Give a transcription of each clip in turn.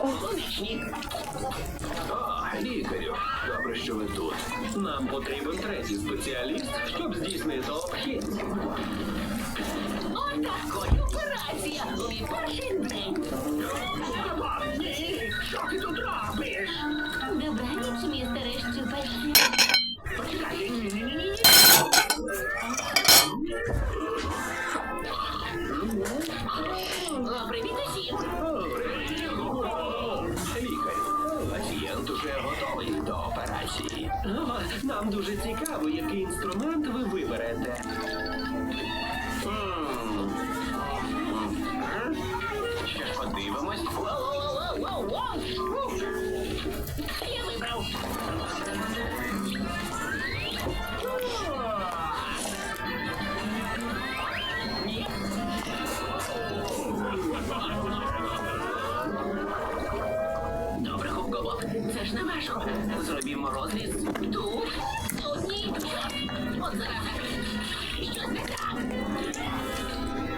Помічник. О, лікарю, добре, що ви тут. Нам потрібен третій спеціаліст, щоб здійснити обхід. Отакої операція мій перший день. Ні, що ти тут робиш? Добраніч, містере Щупальці. Почекай, ні, Привіт усім. Лікарю, пацієнт уже готовий до операції. О, Нам дуже цікаво, який інструмент ви виберете. Добре. Це ж не важко. Зробімо розріз. Тут. Тут ні. От зараза. Щось не так.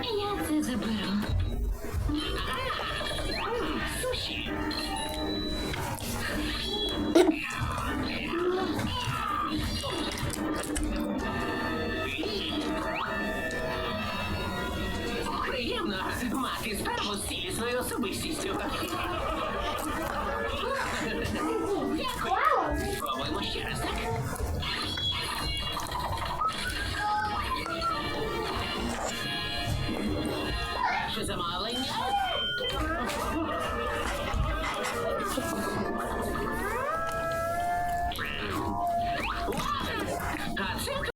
Я це заберу. Суші. Приємно мати справу з цілісною особистістю. Спробуємо ще раз, так? Що замовлення?